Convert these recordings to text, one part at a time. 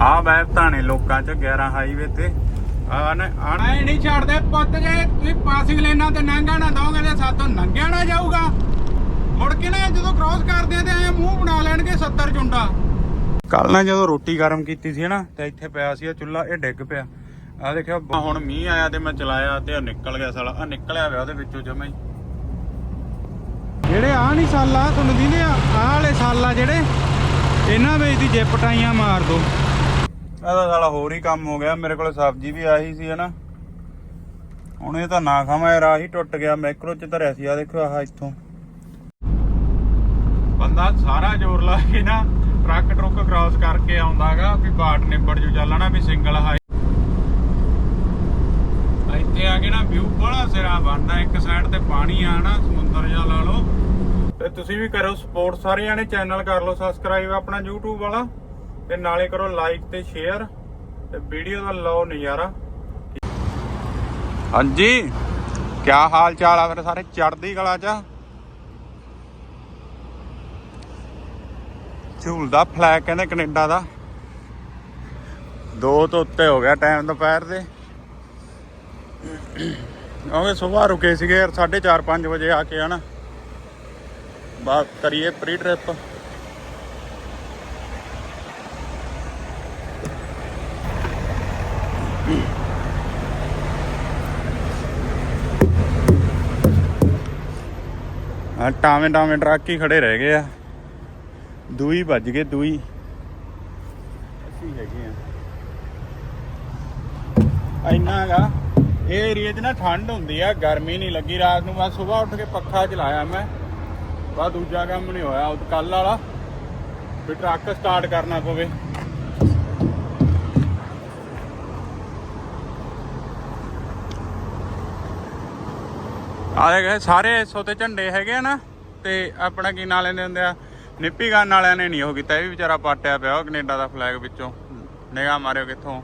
ਆ ਬੈ ਧਾਣੇ ਲੋਕਾਂ ਚ 11 ਹਾਈਵੇ ਤੇ। ਆ ਨੇ ਆ ਐ ਨਹੀਂ ਛੱਡਦੇ ਪੁੱਤ ਜੇ ਤੁਸੀਂ ਪਾਸਿੰਗ ਲੈਣਾ ਤੇ ਨੰਗਾ ਨਾ ਦੋਗੇ ਤੇ ਸਾਤੋਂ ਨੰਗਿਆ ਨਾ ਜਾਊਗਾ। ਮੁੜ ਕੇ ਨਾ ਜਦੋਂ ਕ੍ਰਾਸ ਕਰਦੇ ਆ ਤੇ ਐ ਮੂੰਹ ਬਣਾ ਲੈਣਗੇ 70 ਚੁੰਡਾ ਕੱਲ ਨਾ ਜਦੋਂ ਰੋਟੀ ਗਰਮ ਕੀਤੀ ਸੀ ਨਾ ਤੇ ਇੱਥੇ ਪਿਆ ਸੀ ਇਹ ਚੁੱਲ੍ਹਾ ਇਹ ਡਿੱਗ ਪਿਆ। ਆ ਦੇਖਿਓ ਬ- ਹੁਣ ਮੀਂਹ ਆਇਆ ਤੇ ਮੈਂ ਚਲਾਇਆ ਤੇ ਆ ਨਿਕਲ ਗਿਆ ਸਾਲਾ। ਆ ਨਿਕਲਿਆ ਹੋਇਆ ਉਹਦੇ ਵਿੱਚੋਂ ਜਮਾ ਹੀ। ਜਿਹੜੇ ਆ ਨਹੀਂ ਸਾਲਾ ਤੁਹਾਨੂੰ ਦਿੰਦੇ ਆ ਵਾਲੇ ਸਾਲਾ ਜਿਹੜੇ ਇਹਨਾਂ ਵਿੱਚ ਦੀ ਜਿੱਪ ਟਾਈਆਂ ਮਾਰ ਦੋ। ਇਹਦਾ ਸਾਲਾ ਹੋਰ ਹੀ ਕੰਮ ਹੋ ਗਿਆ। ਮੇਰੇ ਕੋਲ ਸਬਜ਼ੀ ਵੀ ਆਹੀ ਸੀ, ਹਨਾ। ਹੁਣ ਇਹ ਤਾਂ ਨਾ ਖਾਵਾਂ ਇਹ ਰਾਹ ਟੁੱਟ ਗਿਆ ਮੈਕਰੋ ਚ ਧਰਿਆ ਸੀ। ਆ ਦੇਖੋ, ਆਹ ਇੱਥੋਂ। ਬੰਦਾ ਸਾਰਾ ਜ਼ੋਰ ਲਾ ਕੇ ਨਾ ਟਰੱਕ ਟਰੁੱਕ ਕ੍ਰਾਸ ਕਰਕੇ ਆਉਂਦਾਗਾ ਵੀ ਬਾਟ ਨਿਬੜ ਜੂ ਚੱਲਣਾ ਵੀ ਸਿੰਗਲ ਹਾਈ ਇੱਥੇ ਆ ਕੇ ਨਾ ਵਿਊ ਬੜਾ ਸਿਰਾ ਬਣਦਾ, ਇੱਕ ਸਾਈਡ ਤੇ ਪਾਣੀ ਆ ਨਾ, ਸਮੁੰਦਰ ਜਿਹਾ ਲਾ ਲਓ। ਤੇ ਤੁਸੀਂ ਵੀ ਕਰੋ ਸਪੋਰਟ ਸਾਰੇ ਜਾਣੇ ਚੈਨਲ ਕਰ ਲਓ ਸਬਸਕ੍ਰਾਈਬ ਆਪਣਾ YouTube ਵਾਲਾ। ਤੇ ਨਾਲੇ ਕਰੋ ਲਾਈਕ ਤੇ ਸ਼ੇਅਰ ਤੇ ਵੀਡੀਓ ਦਾ ਲਓ ਨਜ਼ਾਰਾ। ਹਾਂਜੀ ਕੀ ਹਾਲ ਚਾਲ ਆ ਫਿਰ ਸਾਰੇ ਚੜ੍ਹਦੀ ਕਲਾ ਚ? ਝੂਲਦਾ ਫਲੈਗ ਕਹਿੰਦੇ ਕੈਨੇਡਾ ਦਾ। ਦੋ ਤੋਂ ਉੱਤੇ ਹੋ ਗਿਆ ਟਾਈਮ ਦੁਪਹਿਰ ਦੇ। ਉਹਨੇ ਸਵੇਰ ਰੁਕੇ ਸੀਗੇ 4:30 5 ਵਜੇ ਆ ਕੇ ਹਨਾ। ਬਾਤ ਕਰੀਏ ਪ੍ਰੀ ਟ੍ਰਿਪ ਆ ਟਾਵੇਂ ਟਾਵੇਂ ਟਰੱਕ ਹੀ ਖੜੇ ਰਹਿ ਗਏ ਆ। ਦੂਈ ਵੱਜ ਗਏ, ਦੂਈ। ਅਸੀਂ ਹੈਗੇ ਆ। ਇੰਨਾ ਗਾ, ਇਹ ਏਰੀਆ 'ਚ ਨਾ ਠੰਡ ਹੁੰਦੀ ਆ, ਗਰਮੀ ਨਹੀਂ ਲੱਗੀ। ਰਾਤ ਨੂੰ ਬਸ ਸਵੇਰ ਉੱਠ ਕੇ ਪੱਖਾ ਚਲਾਇਆ ਮੈਂ। ਬਾ ਦੂਜਾ ਕੰਮ ਨਹੀਂ ਹੋਇਆ, ਉਹ ਕੱਲ ਵਾਲਾ ਵੀ ਟਰੱਕ ਸਟਾਰਟ ਕਰਨਾ ਪਵੇ। ਆ ਗਏ, ਸਾਰੇ ਐਸੋ ਤੇ ਝੰਡੇ ਹੈਗੇ ਆ ਨਾ, ਤੇ ਆਪਣਾ ਕੀ ਨਾਂ ਲੈਂਦੇ ਹੁੰਦੇ ਆ, ਨਿੱਪੀ ਗਨ ਵਾਲਿਆਂ ਨੇ ਨਹੀਂ ਉਹ ਕੀਤਾ, ਇਹ ਵੀ ਵਿਚਾਰਾ ਪਾਟਿਆ ਪਿਆ ਉਹ ਕੈਨੇਡਾ ਦਾ ਫਲੈਗ ਵਿੱਚੋਂ। ਨਿਗਾਹ ਮਾਰਿਓ ਕਿੱਥੋਂ।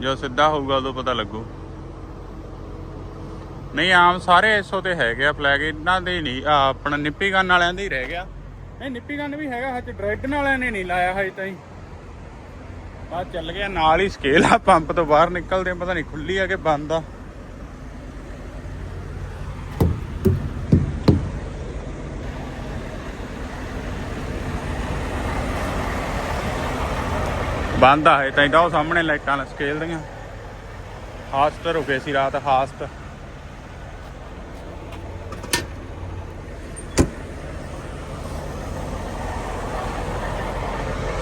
ਜੋ ਸਿੱਧਾ ਹੋਊਗਾ, ਉਦੋਂ ਪਤਾ ਲੱਗੂ। ਨਹੀਂ, ਆਮ ਸਾਰੇ ਐਸੋ ਤੇ ਹੈਗੇ ਆ ਫਲੈਗ ਇਹਨਾਂ ਦੇ ਨਹੀਂ, ਆ ਆਪਣਾ ਨਿੱਪੀ ਗਨ ਵਾਲਿਆਂ ਦੇ ਹੀ ਰਹਿ ਗਿਆ। ਨਹੀਂ, ਨਿੱਪੀ ਗਨ ਵੀ ਹੈਗਾ ਹੱਥ ਡਰੈਗਨ ਵਾਲਿਆਂ ਨੇ ਨਹੀਂ ਲਾਇਆ ਹਜੇ ਤਾਈਂ। ਆ ਚੱਲ ਗਿਆ, ਨਾਲ ਹੀ ਸਕੇਲ ਆ, ਪੰਪ ਤੋਂ ਬਾਹਰ ਨਿਕਲਦੇ ਪਤਾ ਨਹੀਂ ਖੁੱਲੀ ਆ ਕਿ ਬੰਦ ਆ। ਬੰਦ ਆ ਹੈ ਤਾਂ ਉਹ ਸਾਹਮਣੇ ਲਾਈਟਾਂ ਸਕੇਲ ਦੀਆਂ। ਹਾਸਟ ਰੁਕੇ ਸੀ ਰਾਤ ਹਾਸਟ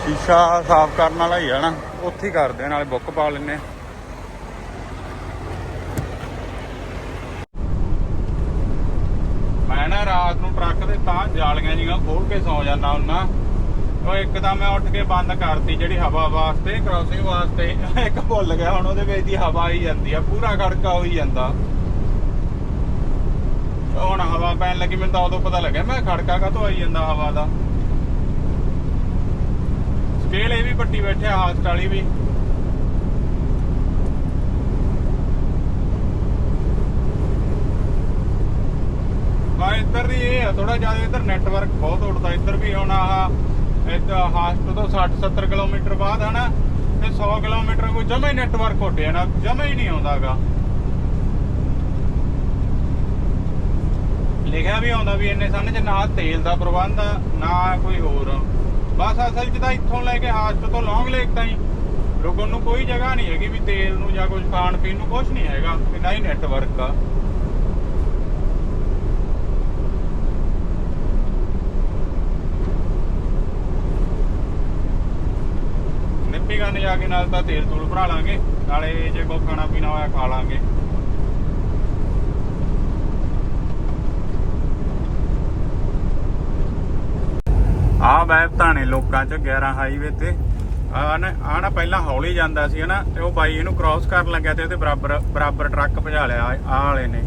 ਸ਼ੀਸ਼ਾ ਸਾਫ਼ ਕਰਨ ਵਾਲਾ ਹੀ ਆ ਨਾ, ਉੱਥੇ ਹੀ ਕਰਦੇ ਨਾਲੇ ਬੁੱਕ ਪਾ ਲੈਨੇ ਮੈਂ ਨਾ ਰਾਤ ਨੂੰ ਟਰੱਕ ਦੇ ਤਾਂ ਜਾਲੀਆਂ ਜੀਆਂ ਖੋਲ ਕੇ ਸੌ ਜਾਂਦਾ ਹੁੰਨਾ। ਉਹ ਇੱਕ ਤਾਂ ਮੈਂ ਉੱਠ ਕੇ ਬੰਦ ਕਰਤੀ ਜਿਹੜੀ ਹਵਾ ਵਾਸਤੇ ਕ੍ਰਾਸਿੰਗ ਵਾਸਤੇ। ਇੱਕ ਭੁੱਲ ਗਿਆ, ਹੁਣ ਉਹਦੇ ਵਿੱਚ ਦੀ ਹਵਾ ਆਈ ਜਾਂਦੀ ਆ, ਪੂਰਾ ਖੜਕਾ ਹੋਈ ਜਾਂਦਾ। ਹੁਣ ਹਵਾ ਪੈਣ ਲੱਗੀ, ਮੈਨੂੰ ਤਾਂ ਉਦੋਂ ਪਤਾ ਲੱਗਿਆ, ਮੈਂ ਖੜਕਾ ਕਾਹਤੋਂ ਆਈ ਜਾਂਦਾ ਹਵਾ ਦਾ। ਸਕੇਲ ਇਹ ਵੀ ਪੱਟੀ ਬੈਠਿਆ ਹਾਸਟ ਵਾਲੀ ਵੀ। ਪਰ ਇੱਧਰ ਦੀ ਇਹ ਆ ਥੋੜਾ ਜ਼ਿਆਦਾ ਇੱਧਰ ਨੈਟਵਰਕ ਬਹੁਤ ਉੱਡਦਾ, ਇੱਧਰ ਵੀ ਹੁਣ ਆਹ ਇੱਧਰ ਹਾਸਟ ਤੋਂ 60 70 ਕਿਲੋਮੀਟਰ ਬਾਅਦ ਹਨਾ, ਤੇ 100 ਕਿਲੋਮੀਟਰ ਕੋਈ ਜਮਾ ਹੀ ਨੈਟਵਰਕ ਉੱਡਿਆ ਨਾ, ਜਮਾ ਹੀ ਨਹੀਂ ਆਉਂਦਾਗਾ। ਲਿਖਿਆ ਵੀ ਆਉਂਦਾ ਵੀ ਇੰਨੇ ਸਾਨੇ ਚ ਨਾ ਤੇਲ ਦਾ ਪ੍ਰਬੰਧ ਆ ਨਾ ਕੋਈ ਹੋਰ। ਬਸ ਅਸਲ ਚ ਤਾਂ ਇੱਥੋਂ ਲੈ ਕੇ ਹਾਸਟ ਤੋਂ ਲੌਂਗ ਲੇਕ ਤਾਈਂ। ਰੁਕਣ ਨੂੰ ਕੋਈ ਜਗ੍ਹਾ ਨਹੀਂ ਹੈਗੀ ਵੀ ਤੇਲ ਨੂੰ ਜਾਂ ਕੁਝ ਖਾਣ ਪੀਣ ਨੂੰ ਕੁਝ ਨਹੀਂ ਹੈਗਾ ਤੇ ਨਾ ਹੀ ਨੈਟਵਰਕ ਆ। ਨਿੱਪੀ ਜਾ ਕੇ ਨਾਲ ਤਾਂ ਤੇਲ ਤੂਲ ਭਰਾ ਲਾਂਗੇ, ਨਾਲੇ ਜੇ ਕੋਈ ਖਾਣਾ ਪੀਣਾ ਹੋਇਆ ਖਾ ਲਾਂਗੇ। ਆ ਬੈ ਧਾਣੇ ਲੋਕਾਂ ਚ 11 ਹਾਈਵੇ ਤੇ। ਆ ਨਾ ਪਹਿਲਾਂ ਹੌਲੀ ਜਾਂਦਾ ਸੀ, ਹਨਾ, ਤੇ ਉਹ ਬਾਈ ਇਹਨੂੰ ਕ੍ਰਾਸ ਕਰਨ ਲੱਗਿਆ ਤੇ ਉਹਦੇ ਬਰਾਬਰ ਬਰਾਬਰ ਟਰੱਕ ਭਜਾ ਲਿਆ ਆ ਵਾਲੇ ਨੇ।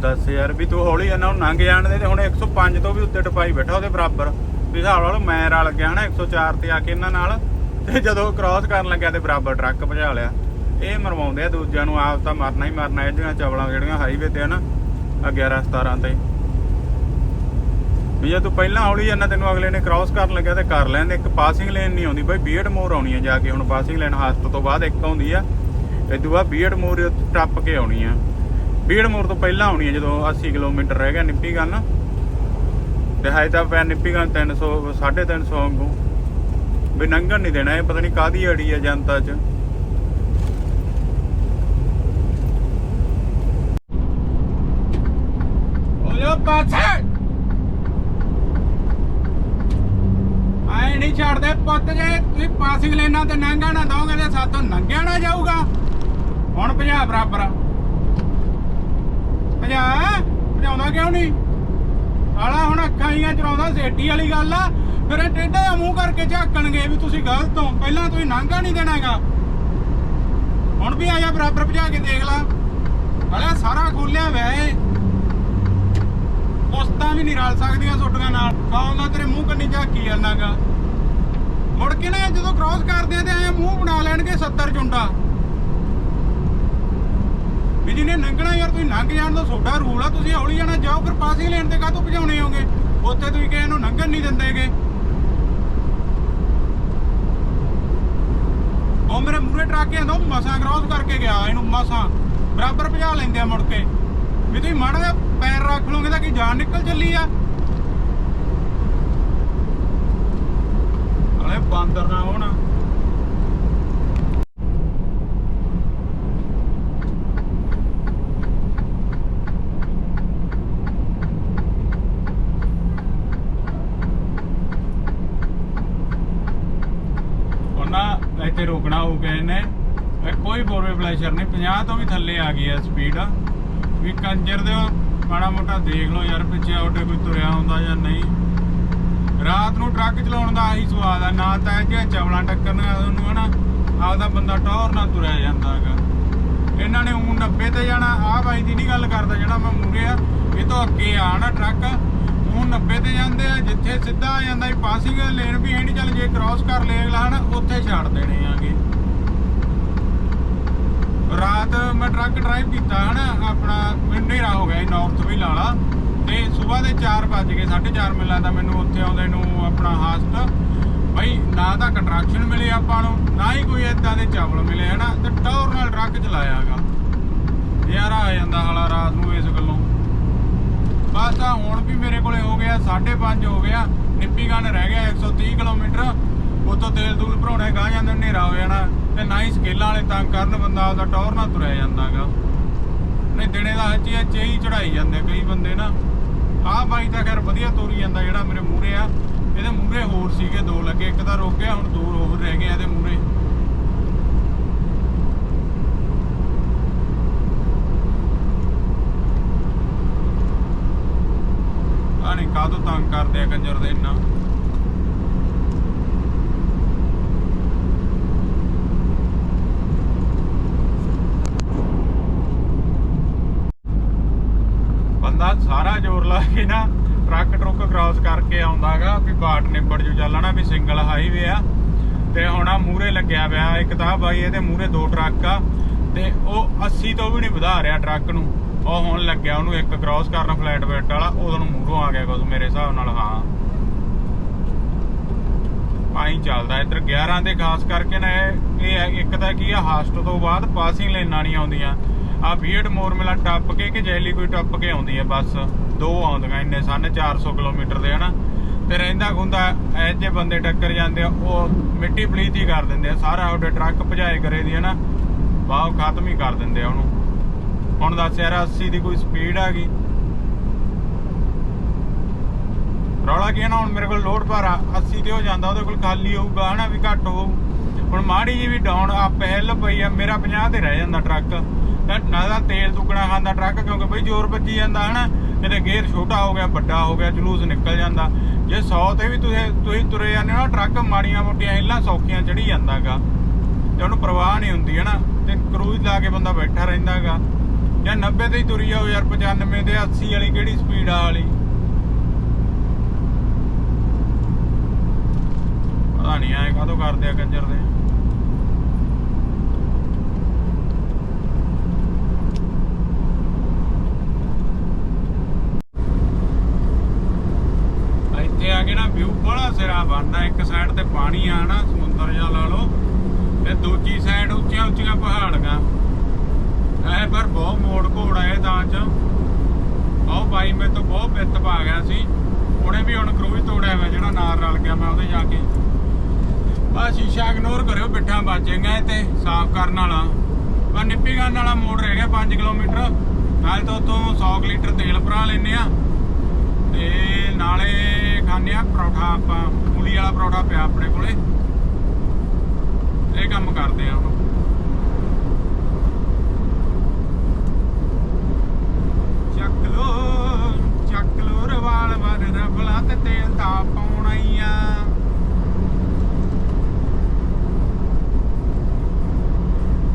ਦੱਸ ਯਾਰ ਵੀ ਤੂੰ ਹੌਲੀ ਇਹਨਾਂ ਨੂੰ ਲੰਘ ਜਾਣ ਦੇ ਤੇ ਹੁਣ 105 ਤੋਂ ਵੀ ਉੱਤੇ ਟਪਾਈ ਬੈਠਾ ਉਹਦੇ ਬਰਾਬਰ। ਵੀ ਹਿਸਾਬ ਨਾਲ ਮੈਂ ਰਲ ਗਿਆ, ਹਨਾ 104 ਤੇ ਆ ਕੇ ਇਹਨਾਂ ਨਾਲ। ਤੇ ਜਦੋਂ ਕ੍ਰਾਸ ਕਰਨ ਲੱਗਿਆ ਤੇ ਬਰਾਬਰ ਟਰੱਕ ਭਜਾ ਲਿਆ। ਇਹ ਮਰਵਾਉਂਦੇ ਆ ਦੂਜਿਆਂ ਨੂੰ, ਆਪ ਤਾਂ ਮਰਨਾ ਹੀ ਮਰਨਾ ਇਹ ਚਵਲਾਂ ਜਿਹੜੀਆਂ ਹਾਈਵੇ ਤੇ ਹਨਾ ਆ 11 17 ਤੇ। ਵੀ ਜੇ ਤੂੰ ਪਹਿਲਾਂ ਹੌਲੀ ਜਾਂਦਾ ਤੈਨੂੰ ਅਗਲੇ ਨੇ ਕ੍ਰਾਸ ਕਰਨ ਲੱਗਿਆ ਤੇ ਕਰ ਲੈਂਦੇ, ਇੱਕ ਪਾਸਿੰਗ ਲੇਨ ਨਹੀਂ ਆਉਂਦੀ। ਬਾਈ ਬੀਅਡ ਮੋਰ ਆਉਣੀ ਆ ਜਾ ਕੇ, ਹੁਣ ਪਾਸਿੰਗ ਲੇਨ ਹਾਸਟ ਤੋਂ ਬਾਅਦ ਇੱਕ ਆਉਂਦੀ ਆ ਇਦੋਂ ਦੂਆ ਬੀਐਡ ਮੋਰ ਟੱਪ ਕੇ ਆਉਣੀ ਆ। ਬੀਅਡ ਮੋਰ ਤੋਂ ਪਹਿਲਾਂ ਆਉਣੀ ਆ, ਜਦੋਂ 80 ਕਿਲੋਮੀਟਰ ਰਹਿ ਗਿਆ ਨਿੱਪੀ ਗੰਨ। ਤੇ ਹਾਈ ਤਾਂ ਪੈ ਨਿੱਪੀ ਗੰਨ 300 350 ਵਾਂਗੂ। ਵੀ ਨੰਗਣ ਨਹੀਂ ਦੇਣਾ, ਇਹ ਪਤਾ ਨਹੀਂ ਕਾਦੀ ਅੜੀ ਆ ਜਨਤਾ 'ਚ। ਓਏ ਪਾਛੇ ਆਏ ਨਹੀਂ ਛੱਡਦੇ ਪੁੱਤ ਜੇ, ਤੁਸੀਂ ਪਾਸਿੰਗ ਲੈਣਾ ਤੇ ਨੰਗਾ ਨਾ ਦੋਗੇ ਤੇ ਸਾਤੋਂ ਨੰਗਿਆ ਨਾ ਜਾਊਗਾ। ਹੁਣ 50 ਬਰਾਬਰ। ਆ 50 ਕਿਉਂ ਨਹੀਂ? ਸਾਲਾ ਹੁਣ ਅੱਖਾਂ ਜੀਆਂ ਚਲਾਉਂਦਾ, ਸੇਟੀ ਵਾਲੀ ਗੱਲ ਆ। ਫਿਰ ਇਹ ਟੇਢਾ ਜਿਹਾ ਮੂੰਹ ਕਰਕੇ ਝਾਕਣਗੇ ਵੀ ਤੁਸੀਂ ਗਲਤ ਹੋ। ਪਹਿਲਾਂ ਤੁਸੀਂ ਨੰਗਾ ਨਹੀਂ ਦੇਣਾਗਾ ਹੁਣ ਵੀ ਆਇਆ ਬਰਾਬਰ ਭਜਾ ਕੇ ਦੇਖ ਲਾ। ਹਲੇ ਸਾਰਾ ਖੋਲਿਆ ਵੈ ਉਸਤਾਂ ਵੀ ਨਹੀਂ ਰਲ ਸਕਦੀਆਂ ਛੋਟੀਆਂ ਨਾਲ। ਕਹਾਂਗਾ ਤੇਰੇ ਮੂੰਹ ਕੰਨੀ ਝਾਕੀ ਜਾਂਦਾਗਾ ਮੁੜ ਕੇ ਨਾ ਜਦੋਂ ਕ੍ਰਾਸ ਕਰਦੇ ਆ ਤੇ ਐ ਮੂੰਹ ਬਣਾ ਲੈਣਗੇ 70 ਚੁੰਡਾ ਵੀ ਜਿਹਨੇ ਲੰਘਣਾ ਯਾਰ, ਤੁਸੀਂ ਲੰਘ ਜਾਣ ਦਾ ਤੁਹਾਡਾ ਰੂਲ ਆ, ਤੁਸੀਂ ਹੌਲੀ ਜਾਣਾ, ਜਾਓ ਫਿਰ ਪਾਸਿੰਗ ਲੈਣ ਤੇ ਕਾਹਤੋਂ ਭਜਾਉਣੇ ਹੋਗੇ? ਉੱਥੇ ਤੁਸੀਂ ਕਿਸੇ ਨੂੰ ਲੰਘਣ ਨਹੀਂ ਦਿੰਦੇਗੇ। ਉਹ ਮੇਰੇ ਮੂਰੇ ਟਰੱਕ ਆਂਦਾ ਉਹ ਮਸਾਂ ਕ੍ਰਾਸ ਕਰਕੇ ਗਿਆ, ਇਹਨੂੰ ਮਸਾਂ। ਬਰਾਬਰ ਭਜਾ ਲੈਂਦੇ ਆ ਮੁੜ ਕੇ। ਵੀ ਤੁਸੀਂ ਮਾੜਾ ਜਿਹਾ ਪੈਰ ਰੱਖ ਲਓਗੇ ਤਾਂ ਕੀ ਜਾਨ ਨਿਕਲ ਚੱਲੀ ਆ? ਹਲੇ ਬਾਂਦਰ ਨਾ ਹੋਣਾ। ਉਹਨਾਂ ਰੋਕਣਾ ਹੋ ਗਏ ਕੋਈ ਬੋਰਵੇ ਫਲੈਸ਼ਰ ਨਹੀਂ 50 ਤੋਂ ਵੀ ਥੱਲੇ ਆ ਗਈ ਹੈ ਸਪੀਡ ਵੀ ਕੰਜਰ ਦੇ ਮਾੜਾ ਮੋਟਾ ਦੇਖ ਲਓ ਯਾਰ, ਪਿੱਛੇ ਆਉਟੇ ਕੋਈ ਤੁਰਿਆ ਹੁੰਦਾ ਜਾਂ ਨਹੀਂ। ਰਾਤ ਨੂੰ ਟਰੱਕ ਚਲਾਉਣ ਦਾ ਆਹੀ ਸਵਾਦ ਆ, ਨਾ ਤਾਂ ਇਹ ਜੇ ਚਵਲਾਂ ਟੱਕਰਨੀਆਂ ਉਹਨੂੰ ਹਨਾ ਆਪਦਾ ਬੰਦਾ ਟੌਰ ਨਾਲ ਤੁਰਿਆ ਜਾਂਦਾ ਹੈਗਾ। ਇਹਨਾਂ ਨੇ ਉਂ 90 ਤੇ ਜਾਣਾ, ਆਹ ਬਾਈ ਦੀ ਨਹੀਂ ਗੱਲ ਕਰਦਾ ਜਿਹੜਾ ਮੈਂ ਮੂਰੇ ਆ, ਇਹ ਤੋਂ ਅੱਗੇ ਆ ਨਾ ਟਰੱਕ। ਉਹ 90 ਤੇ ਜਾਂਦੇ ਆ, ਜਿੱਥੇ ਸਿੱਧਾ ਆ ਜਾਂਦਾ ਹੀ ਪਾਸਿੰਗ ਲੇਨ ਵੀ ਹੈ ਚੱਲ ਜੇ ਕ੍ਰਾਸ ਕਰ ਲਏ ਅਗਲਾ ਉੱਥੇ ਛੱਡ ਦੇਣੇ ਆਗੇ। ਰਾਤ ਮੈਂ ਟਰੱਕ ਡਰਾਈਵ ਕੀਤਾ ਹਨਾ, ਆਪਣਾ ਹਨੇਰਾ ਹੋ ਗਿਆ ਨਾਰਥ ਵੀ ਲਾਲਾ ਤੇ ਸਵੇਰ ਦੇ 4 ਵਜ ਗਏ 4:30 ਮਿਲਾਂ ਦਾ ਮੈਨੂੰ ਉੱਥੇ ਆਉਂਦੇ ਨੂੰ ਆਪਣਾ ਹਾਸਟ ਬਈ ਨਾ ਤਾਂ ਕੰਟਰੈਕਸ਼ਨ ਮਿਲੇ ਆਪਾਂ ਨੂੰ, ਨਾ ਹੀ ਕੋਈ ਏਦਾਂ ਦੇ ਚਾਵਲ ਮਿਲੇ ਹਨਾ, ਤੇ ਟੌਰ ਨਾਲ ਟਰੱਕ ਚਲਾਇਆਗਾ। ਯਾਰ ਆ ਜਾਂਦਾ ਹਾਲਾ ਰਾਤ ਨੂੰ ਇਸ ਗੱਲੋਂ। ਬਸ ਆ ਹੁਣ ਵੀ ਮੇਰੇ ਕੋਲੇ ਹੋ ਗਿਆ 5:30 ਹੋ ਗਿਆ, ਨਿੱਪੀ ਗਨ ਰਹਿ ਗਿਆ 130 ਕਿਲੋਮੀਟਰ। ਉਤੋਂ ਤੇਲ ਦੂਲ ਭਰਾਉਣੇ ਗਾਹ ਜਾਂਦੇ, ਹਨੇਰਾ ਹੋ ਜਾਣਾ, ਤੇ ਨਾ ਹੀ ਸਕੇਲਾਂ ਵਾਲੇ ਤੰਗ ਕਰਨ ਬੰਦਾ ਆਪਦਾ ਟੌਰ ਨਾ ਤੁਰਿਆ ਜਾਂਦਾਗਾ। ਨਹੀਂ, ਦਿਨੇ ਦਾ ਹੱਚੀ ਹੱਚੇ ਹੀ ਚੜਾਈ ਜਾਂਦੇ ਕਈ ਬੰਦੇ ਨਾ। ਆਹ ਬਾਈ ਤਾਂ ਖੈਰ ਵਧੀਆ ਤੋਰੀ ਜਾਂਦਾ ਜਿਹੜਾ ਮੇਰੇ ਮੂਹਰੇ ਆ। ਇਹਦੇ ਮੂਹਰੇ ਹੋਰ ਸੀਗੇ ਦੋ ਲੱਗੇ, ਇੱਕ ਤਾਂ ਰੁਕ ਗਿਆ, ਹੁਣ ਦੋ ਹੋਰ ਰਹਿ ਗਏ ਇਹਦੇ ਮੂਹਰੇ ਆ ਨਹੀਂ ਕਾਹਤੋਂ ਤੰਗ ਕਰਦੇ ਆ ਕੰਜਰ ਦੇ ਇੰਨਾ? ਬੰਦਾ ਸਾਰਾ ਜ਼ੋਰ ਲਾ ਕੇ ਨਾ ਟਰੱਕ ਟਰੁੱਕ ਕ੍ਰਾਸ ਕਰਕੇ ਆਉਂਦਾਗਾ ਵੀ ਬਾਟ ਨਿਬੜ ਜੂ ਚੱਲਣਾ ਵੀ ਸਿੰਗਲ ਹਾਈਵੇ ਆ। ਤੇ ਹੁਣ ਆ ਮੂਰੇ ਲੱਗਿਆ ਪਿਆ, ਇੱਕ ਤਾਂ ਬਾਈ ਇਹਦੇ ਮੂਰੇ ਦੋ ਟਰੱਕ ਆ, ਤੇ ਉਹ 80 ਤੋਂ ਵੀ ਨਹੀਂ ਵਧਾ ਰਿਹਾ ਟਰੱਕ ਨੂੰ। ਉਹ ਹੁਣ ਲੱਗਿਆ ਉਹਨੂੰ ਇੱਕ ਕ੍ਰਾਸ ਕਰਨ ਫਲੈਟ ਬੈਟ ਵਾਲਾ, ਉਦੋਂ ਨੂੰ ਮੂਹਰੋਂ ਆ ਗਿਆ ਕੁਝ ਮੇਰੇ ਹਿਸਾਬ ਨਾਲ, ਹਾਂ। ਆਈ ਚੱਲਦਾ ਇੱਧਰ 11 ਦੇ ਖਾਸ ਕਰਕੇ ਨਾ ਇਹ ਇੱਕ ਤਾਂ ਕੀ ਆ ਹਾਸਟ ਤੋਂ ਬਾਅਦ ਪਾਸਿੰਗ ਲੈਣਾ ਨਹੀਂ ਆਉਂਦੀਆਂ। ਆ ਬੀਐਡ ਮੋਰ ਟੱਪ ਕੇ ਕਿ ਜੈਲੀ ਕੋਈ ਟੱਪ ਕੇ ਆਉਂਦੀ ਹੈ ਬੱਸ। ਦੋ ਆਉਂਦੀਆਂ, ਇੰਨੇ ਸਾਨੇ 400 ਕਿਲੋਮੀਟਰ ਦੇ, ਹਨਾ। ਤੇ ਰਹਿੰਦਾ ਗੁੰਦਾ ਐ ਜੇ ਬੰਦੇ ਟੱਕਰ ਜਾਂਦੇ ਆ, ਉਹ ਮਿੱਟੀ ਪਲੀਤ ਹੀ ਕਰ ਦਿੰਦੇ ਆ, ਸਾਰਾ ਉਹਦੇ ਟਰੱਕ ਭਜਾਏ ਕਰੇ ਦੀ, ਹਨਾ। ਵਾਹ ਖਤਮ ਹੀ ਕਰ ਦਿੰਦੇ ਆ ਉਹਨੂੰ। ਹੁਣ ਦੱਸ ਯਾਰ 80 ਦੀ ਕੋਈ ਸਪੀਡ ਆ ਗਈ। ਰੌਲਾ ਕੀ ਹੈ ਨਾ, ਹੁਣ ਮੇਰੇ ਕੋਲ ਲੋਡ ਭਾਰਾ 80 ਤੇ ਹੋ ਜਾਂਦਾ, ਉਹਦੇ ਕੋਲ ਖਾਲੀ ਹੋਊਗਾ, ਹਨਾ ਵੀ ਘੱਟ ਹੋਊ। ਹੁਣ ਮਾੜੀ ਜੀ ਵੀ ਡਾਊਨ ਅਪ ਹਿੱਲ ਪਈ ਆ, ਮੇਰਾ 50 ਤੇ ਰਹਿ ਜਾਂਦਾ ਟਰੱਕ ਨਾ ਦਾ ਤੇਲ ਦੁੱਗਣਾ ਖਾਂਦਾ ਟਰੱਕ ਕਿਉਂਕਿ ਬਈ ਜ਼ੋਰ ਵੱਜੀ ਜਾਂਦਾ, ਹਨਾ। ਇਹਦੇ ਗੇਅਰ ਛੋਟਾ ਹੋ ਗਿਆ, ਵੱਡਾ ਹੋ ਗਿਆ, ਜਲੂਸ ਨਿਕਲ ਜਾਂਦਾ। ਜੇ 100 ਤੇ ਵੀ ਤੁਸੀਂ ਤੁਸੀਂ ਤੁਰੇ ਜਾਂਦੇ ਹੋ ਨਾ ਟਰੱਕ ਮਾੜੀਆਂ ਮੋਟੀਆਂ ਹਿੱਲਾਂ ਸੌਖੀਆਂ ਚੜੀ ਜਾਂਦਾਗਾ। ਤੇ ਉਹਨੂੰ ਪਰਵਾਹ ਨਹੀਂ ਹੁੰਦੀ, ਹਨਾ। ਤੇ ਕਰੂਜ਼ ਲਾ ਕੇ ਬੰਦਾ ਬੈਠਾ ਰਹਿੰਦਾਗਾ। ਜਾਂ 90 ਤੇ ਹੀ ਤੁਰੀ ਜਾਓ ਯਾਰ 95 ਤੇ 80 ਵਾਲੀ ਕਿਹੜੀ ਸਪੀਡ ਆ ਵਾਲੀ? ਪਤਾ ਨਹੀਂ ਆਏ ਕਾਹਤੋਂ ਕਰਦੇ ਆ ਕੰਜਰ ਦੇ ਬੰਦ ਆ ਇੱਕ ਸਾਈਡ ਤੇ ਪਾਣੀ ਆ ਨਾ ਸਮੁੰਦਰ ਜਿਹਾ ਲਾ ਲਓ ਤੇ ਦੂਜੀ ਸਾਈਡ ਉੱਚੀਆਂ ਉੱਚੀਆਂ ਪਹਾੜੀਆਂ ਐ ਪਰ ਬਹੁਤ ਮੋੜ ਘੋੜ ਆਏ ਤਾਂ ਚ ਉਹ ਬਾਈ ਮੇਰੇ ਤੋਂ ਬਹੁਤ ਬਿੱਤ ਪਾ ਗਿਆ ਸੀ ਉਹਨੇ ਵੀ ਹੁਣ ਕਰੂਜ਼ ਤੋੜਿਆ ਹੋਇਆ ਜਿਹੜਾ ਨਾਲ ਰਲ ਗਿਆ ਮੈਂ ਉਹਦੇ ਜਾ ਕੇ ਆ ਸ਼ੀਸ਼ਾ ਇਗਨੋਰ ਕਰਿਓ ਬਿੱਠਾ ਬਾਜੇਗਾ ਤੇ ਸਾਫ਼ ਕਰਨ ਵਾਲਾ। ਆ ਨਿੱਪੀ ਗੰਨ ਵਾਲਾ ਮੋੜ ਰਹਿ ਗਿਆ 5 ਕਿਲੋਮੀਟਰ। ਨਾਲ ਤੋਂ ਉਤੋਂ 100 ਕੁ ਲੀਟਰ ਤੇਲ ਭਰਾ ਲੈਨੇ ਆ। ਤੇ ਨਾਲੇ ਖਾਣੇ ਆ ਪਰੌਠਾ, ਆਪਾਂ ਮੂਲੀ ਵਾਲਾ ਪਰੌਠਾ ਪਿਆ ਆਪਣੇ ਕੋਲੇ। ਇਹ ਕੰਮ ਕਰਦੇ ਆ ਹੁਣ ਚੱਕ ਲੋ ਚੱਕ ਲੋ ਰਵਾਲ ਮਨ ਰਫਲਾ ਤੇ ਤੇਲ ਤਾਂ ਪਾਉਣਾ ਹੀ ਆ